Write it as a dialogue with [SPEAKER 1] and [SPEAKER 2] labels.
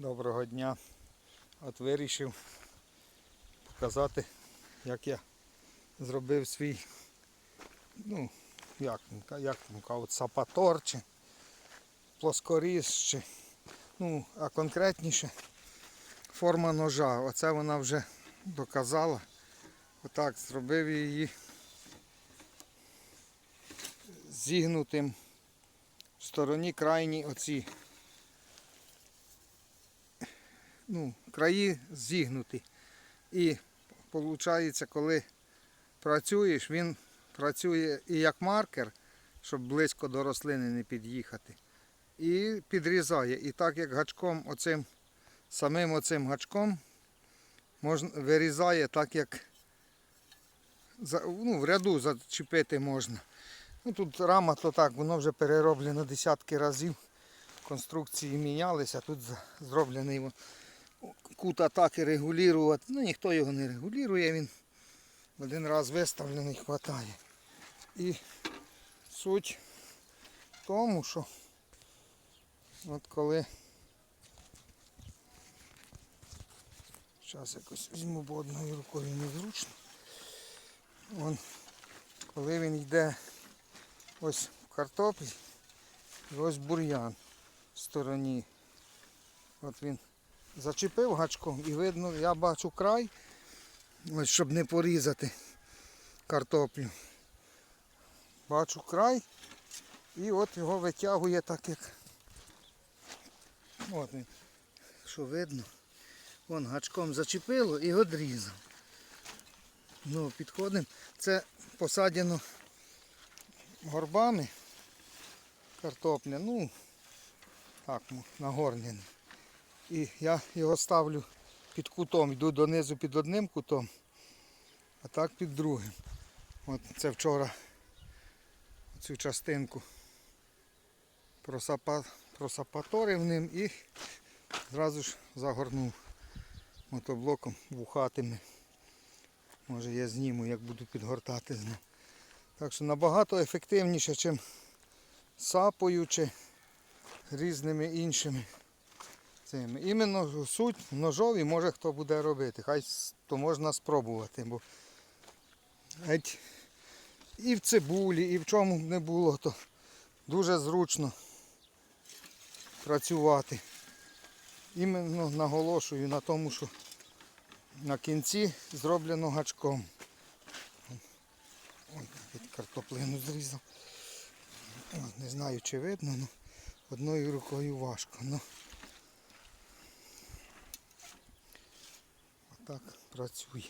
[SPEAKER 1] Доброго дня. От вирішив показати, як я зробив свій, ну, як, як там кажуть, сапатор чи плоскоріз, чи, ну, а конкретніше форма ножа. Оце вона вже доказала. Отак зробив її зігнутим в стороні крайні оці ну, краї зігнуті. І виходить, коли працюєш, він працює і як маркер, щоб близько до рослини не під'їхати. І підрізає. І так як гачком оцим, самим оцим гачком можна, вирізає так, як ну, в ряду зачепити можна. Ну, тут рама то так, воно вже перероблено десятки разів. Конструкції мінялися, тут зроблений кут атаки регулювати. Ну ніхто його не регулює, він один раз виставлений, хватає. І суть в тому, що от коли зараз якось візьму, бо одною рукою незручно. Вон, коли він йде ось в картоплі, і ось бур'ян в стороні. От він зачепив гачком і видно, я бачу край, ось щоб не порізати картоплю. Бачу край і от його витягує так як. От він, що видно, вон гачком зачепило і одрізав. Ну, підходимо. Це посадено горбами картопля, ну так, нагорнений. І я його ставлю під кутом, йду донизу під одним кутом, а так під другим. От це вчора цю частинку просапа, просапаторив ним і зразу ж загорнув мотоблоком вухатими. Може я зніму, як буду підгортати з ним. Так що набагато ефективніше, ніж сапою чи різними іншими цими. Іменно суть ножові може хто буде робити. Хай то можна спробувати, бо геть і в цибулі, і в чому б не було, то дуже зручно працювати. Іменно наголошую на тому, що на кінці зроблено гачком. Ой, навіть картоплину зрізав. Не знаю чи видно, але одною рукою важко. Ну, отак працює.